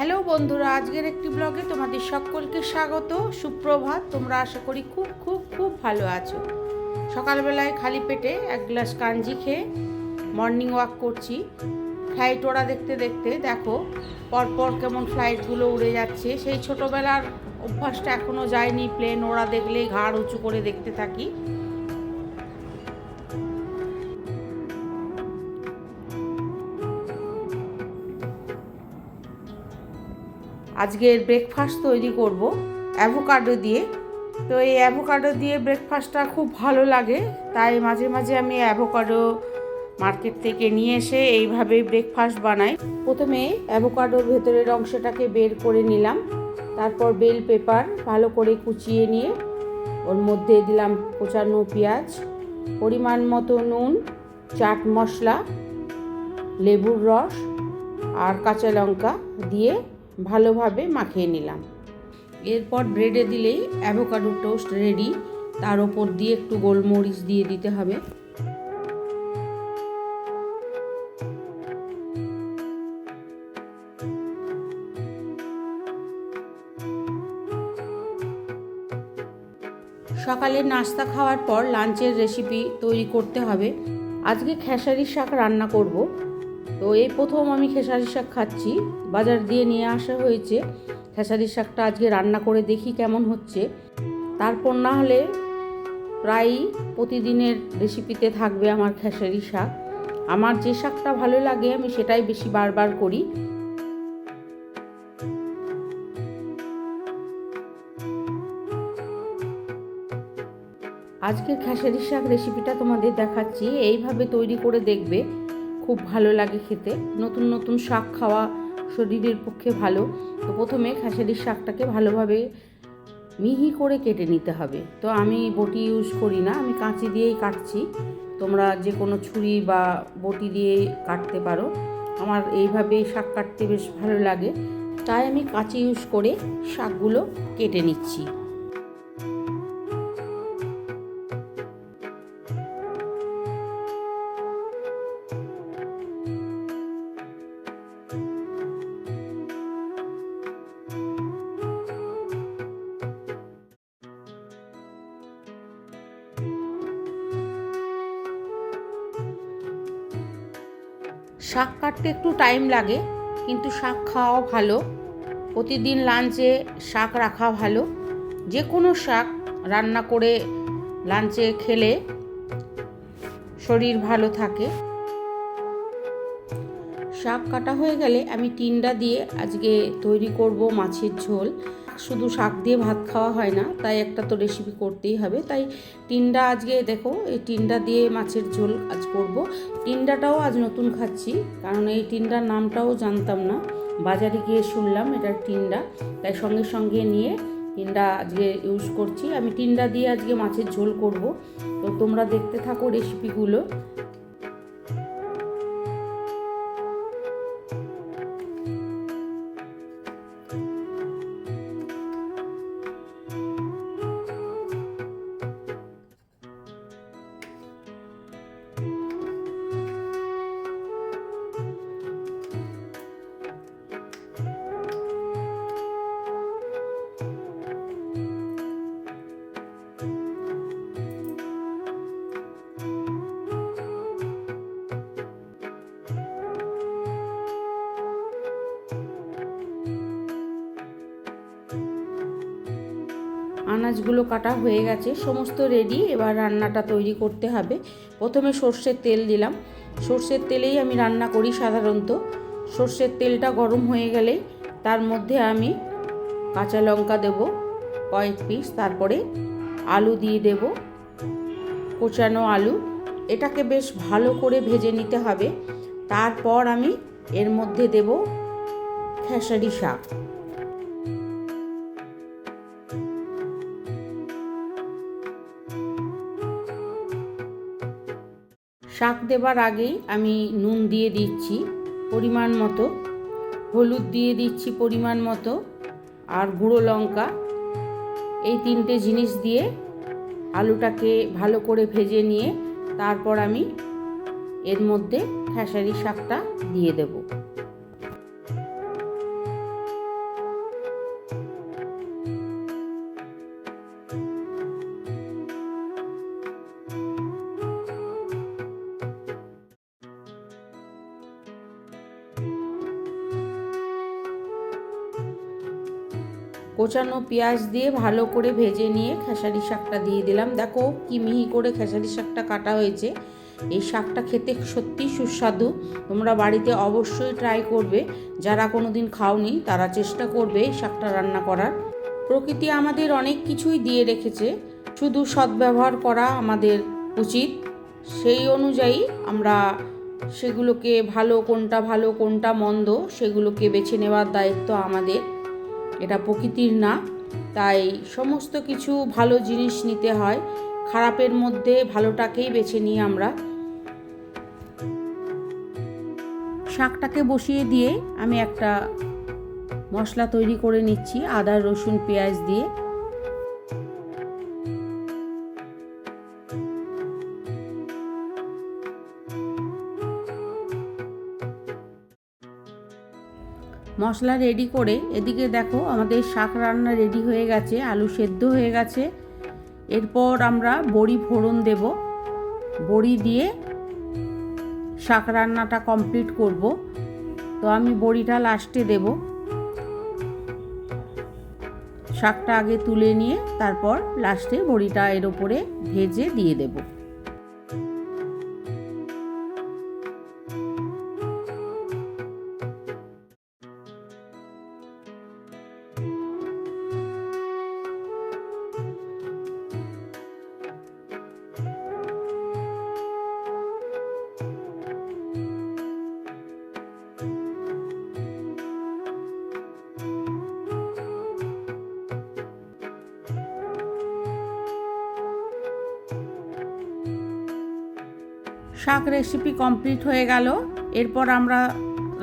Hello বন্ধুরা, আজকের একটি ব্লগে তোমাদের সকলকে স্বাগত। সুপ্রভাত, তোমরা আশা করি খুব খুব খুব ভালো আছো। সকালবেলায় খালি পেটে এক গ্লাস কাঞ্জি খেয়ে মর্নিং ওয়াক করছি। ফ্লাইট ওরা দেখতে দেখতে দেখো, পরপর কেমন ফ্লাইটগুলো উড়ে যাচ্ছে। সেই ছোটোবেলার অভ্যাসটা এখনও যায়নি প্লেন ওরা দেখলেই ঘাড় উঁচু করে দেখতে থাকি। আজকের ব্রেকফাস্ট তৈরি করব অ্যাভোকাডো দিয়ে। তো এই অ্যাভোকাডো দিয়ে ব্রেকফাস্টটা খুব ভালো লাগে, তাই মাঝে মাঝে আমি অ্যাভোকাডো মার্কেট থেকে নিয়ে এসে এইভাবেই ব্রেকফাস্ট বানাই। প্রথমে অ্যাভোকাডোর ভেতরের অংশটাকে বের করে নিলাম, তারপর বেল পেপার ভালো করে কুচিয়ে নিয়ে, ওর মধ্যে দিলাম কোচানো পেঁয়াজ, পরিমাণ মতো নুন, চাট মশলা, লেবুর রস আর কাঁচা লঙ্কা দিয়ে ভালোভাবে মাখিয়ে নিলাম। এরপর ব্রেডে দিলেই অ্যাভোকাডো টোস্ট রেডি। তার ওপর দিয়ে একটু গোলমরিচ দিয়ে দিতে হবে। সকালে নাস্তা খাওয়ার পর লাঞ্চের রেসিপি তৈরি করতে হবে। আজকে খেসারির শাক রান্না করব। তো এই প্রথম আমি খেসারি শাক খাচ্ছি। বাজার দিয়ে নিয়ে আসা হয়েছে। খেসারি শাকটা আজকে রান্না করে দেখি কেমন হচ্ছে। তারপর না হলে প্রায়ই প্রতিদিনের রেসিপিতে থাকবে আমার খেসারি শাক। আমার যে শাকটা ভালো লাগে, আমি সেটাই বেশি বারবার করি। আজকের খেসারি শাক রেসিপিটা তোমাদের দেখাচ্ছি। এইভাবে তৈরি করে দেখবে। খুব ভালো লাগে খেতে। নতুন নতুন শাক খাওয়া শরীরের পক্ষে ভালো। তো প্রথমে খেসারির শাকটাকে ভালোভাবে মিহি করে কেটে নিতে হবে। তো আমি বটি ইউজ করি না, আমি কাঁচি দিয়েই কাটছি। তোমরা যে কোনো ছুরি বা বটি দিয়ে কাটতে পারো। আমার এইভাবে শাক কাটতে বেশ ভালো লাগে। তাই আমি কাঁচি ইউজ করে শাকগুলো কেটে নিচ্ছি। শাক কাটতে একটু টাইম লাগে, কিন্তু শাক খাওয়াও ভালো। প্রতিদিন লাঞ্চে শাক রাখা ভালো। যে কোনো শাক রান্না করে লাঞ্চে খেলে শরীর ভালো থাকে। শাক কাটা হয়ে গেলে আমি টিন্ডা দিয়ে আজকে তৈরি করব মাছের ঝোল। শুধু শাক দিয়ে ভাত খাওয়া হয় না, তাই একটা তো রেসিপি করতেই হবে। তাই টিন্ডা আজকে দেখো, এই টিন্ডা দিয়ে মাছের ঝোল আজ করব। টিন্ডাটাও আজ নতুন খাচ্ছি, কারণ এই টিন্ডার নামটাও জানতাম না। বাজারে গিয়ে শুনলাম এটা টিন্ডা, তাই সঙ্গে সঙ্গে নিয়ে টিন্ডা আজকে ইউজ করছি। আমি টিন্ডা দিয়ে আজকে মাছের ঝোল করব। তো তোমরা দেখতে থাকো রেসিপিগুলো আনাজগুলো কাটা হয়ে গেছে, সমস্ত রেডি এবার রান্নাটা তৈরি করতে হবে। প্রথমে সর্ষের তেল দিলাম। সর্ষের তেলেই আমি রান্না করি সাধারণত। সর্ষের তেলটা গরম হয়ে গেলে তার মধ্যে আমি কাঁচা লঙ্কা দেব কয়েক পিস তারপরে আলু দিয়ে দেব কোচানো আলু। এটাকে বেশ ভালো করে ভেজে নিতে হবে। তারপর আমি এর মধ্যে দেব খেসারি শাক। শাক দেবার আগেই আমি নুন দিয়ে দিচ্ছি পরিমাণ মতো, হলুদ দিয়ে দিচ্ছি পরিমাণ মতো আর গুঁড়ো লঙ্কা। এই তিনটে জিনিস দিয়ে আলুটাকে ভালো করে ভেজে নিয়ে তারপর আমি এর মধ্যে খেসারি শাকটা দিয়ে দেব। কোচানো পেঁয়াজ দিয়ে ভালো করে ভেজে নিয়ে খেসারি শাকটা দিয়ে দিলাম। দেখো কি মিহি করে খেসারি শাকটা কাটা হয়েছে। এই শাকটা খেতে সত্যি সুস্বাদু। তোমরা বাড়িতে অবশ্যই ট্রাই করবে। যারা কোনো দিন খাওনি, তারা চেষ্টা করবে এই শাকটা রান্না করার। প্রকৃতি আমাদের অনেক কিছুই দিয়ে রেখেছে। শুধু সদ্ব্যবহার করা আমাদের উচিত। সেই অনুযায়ী আমরা সেগুলোকে ভালো কোনটা ভালো, কোনটা মন্দ, সেগুলোকে বেছে নেওয়ার দায়িত্ব আমাদের। এটা প্রকৃতির না, তাই সমস্ত কিছু ভালো জিনিস নিতে হয়, খারাপের মধ্যে ভালোটাকেই বেছে নিই আমরা। শাকটাকে বসিয়ে দিয়ে আমি একটা মশলা তৈরি করে নিচ্ছি, আদা, রসুন, পেঁয়াজ দিয়ে। মশলা রেডি করে এদিকে দেখো আমাদের শাক রান্না রেডি হয়ে গেছে, আলু সেদ্ধ হয়ে গেছে। এরপর আমরা বড়ি ফোড়ন দেব। বড়ি দিয়ে শাক রান্নাটা কমপ্লিট করব। তো আমি বড়িটা লাস্টে দেব। শাকটা আগে তুলে নিয়ে তারপর লাস্টে বড়িটা এর ওপরে ভেজে দিয়ে দেবো। শাক রেসিপি কমপ্লিট হয়ে গেল। এরপর আমরা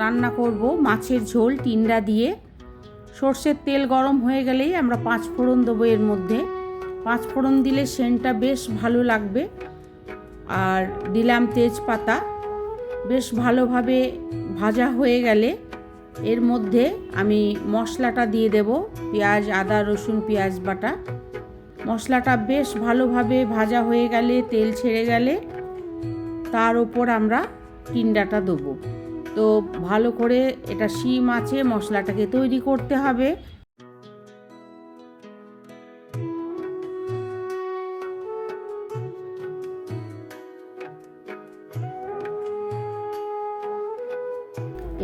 রান্না করব মাছের ঝোল, টিন্ডা দিয়ে। সর্ষের তেল গরম হয়ে গেলেই আমরা পাঁচ ফোড়ন দেবো এর মধ্যে। পাঁচ ফোড়ন দিলে সেন্টটা বেশ ভালো লাগবে। আর দিলাম তেজপাতা। বেশ ভালোভাবে ভাজা হয়ে গেলে এর মধ্যে আমি মশলাটা দিয়ে দেব, পেঁয়াজ, আদা, রসুন, পেঁয়াজ বাটা। মশলাটা বেশ ভালোভাবে ভাজা হয়ে গেলে, তেল ছেড়ে গেলে তার ওপর আমরা টিন্ডাটা দেবো। তো ভালো করে এটা শিম আছে, মশলাটাকে তৈরি করতে হবে।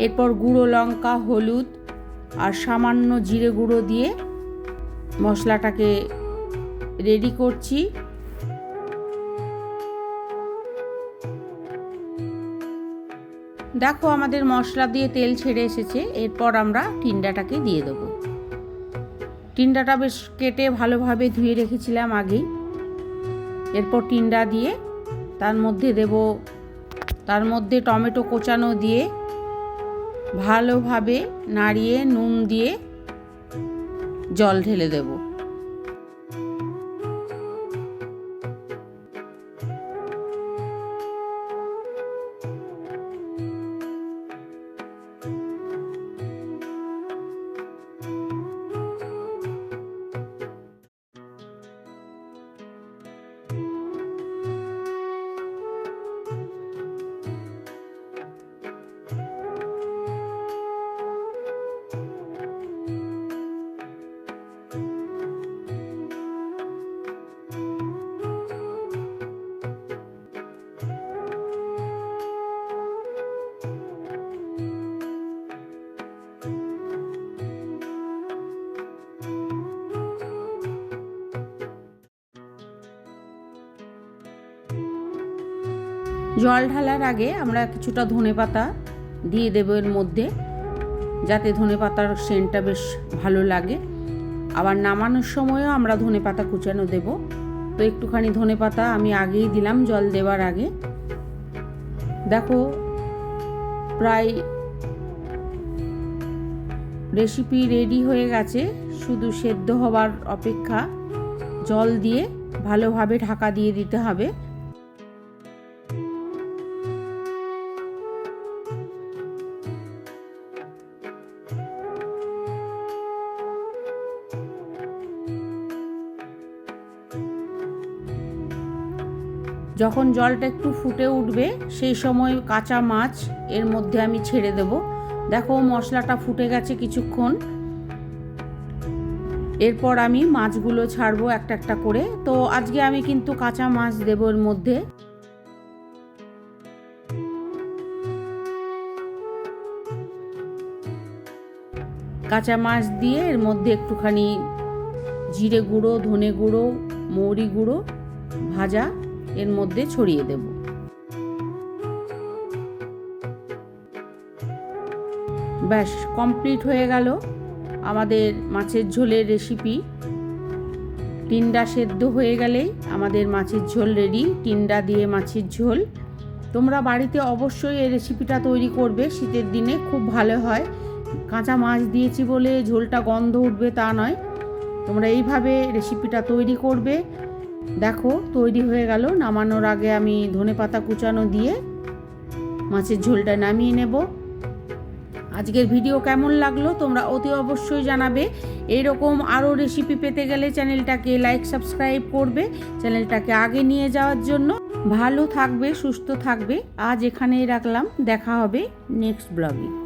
এরপর গুঁড়ো লঙ্কা, হলুদ আর সামান্য জিরে গুঁড়ো দিয়ে মশলাটাকে রেডি করছি। দেখো আমাদের মশলা দিয়ে তেল ছেড়ে এসেছে, এরপর আমরা টিন্ডাটাকে দিয়ে দেবো। টিন্ডাটা বেশ কেটে ভালোভাবে ধুয়ে রেখেছিলাম আগেই। এরপর টিন্ডা দিয়ে তার মধ্যে দেব, তার মধ্যে টমেটো কোচানো দিয়ে ভালোভাবে নাড়িয়ে নুন দিয়ে জল ঢেলে দেবো। জল ঢালার আগে আমরা কিছুটা ধনে পাতা দিয়ে দেবো এর মধ্যে, যাতে ধনে পাতার সেন্টটা বেশ ভালো লাগে। আবার নামানোর সময়ও আমরা ধনে পাতা কুচানো দেব। তো একটুখানি ধনে পাতা আমি আগেই দিলাম জল দেওয়ার আগে। দেখো, প্রায় রেসিপি রেডি হয়ে গেছে। শুধু সেদ্ধ হবার অপেক্ষা জল দিয়ে ভালোভাবে ঢাকা দিয়ে দিতে হবে। যখন জলটা একটু ফুটে উঠবে, সেই সময় কাঁচা মাছ এর মধ্যে আমি ছেড়ে দেব। দেখো মশলাটা ফুটে গেছে কিছুক্ষণ। এরপর আমি মাছগুলো ছাড়বো একটা একটা করে। তো আজকে আমি কিন্তু কাঁচা মাছ দেবো এর মধ্যে। কাঁচা মাছ দিয়ে এর মধ্যে একটুখানি জিরে গুঁড়ো, ধনে গুঁড়ো, মৌরি গুঁড়ো ভাজা। এর মধ্যে ছড়িয়ে দেব। ব্যাস কমপ্লিট হয়ে গেল আমাদের মাছের ঝোলের রেসিপি টিন্ডা সেদ্ধ হয়ে গেলেই আমাদের মাছের ঝোল রেডি টিন্ডা দিয়ে মাছের ঝোল। তোমরা বাড়িতে অবশ্যই এই রেসিপিটা তৈরি করবে, শীতের দিনে খুব ভালো হয়। কাঁচা মাছ দিয়েছি বলে ঝোলটা গন্ধ উঠবে তা নয়। তোমরা এইভাবে রেসিপিটা তৈরি করবে। দেখো, তৈরি হয়ে গেল। নামানোর আগে আমি ধনে পাতা কুচানো দিয়ে মাছের ঝোলটা নামিয়ে নেব। আজকের ভিডিও কেমন লাগল তোমরা অতি অবশ্যই জানাবে। এরকম আরও রেসিপি পেতে গেলে চ্যানেলটাকে লাইক সাবস্ক্রাইব করবে। চ্যানেলটাকে আগে নিয়ে যাওয়ার জন্য। ভালো থাকবে, সুস্থ থাকবে। আজ এখানেই রাখলাম। দেখা হবে নেক্সট ব্লগে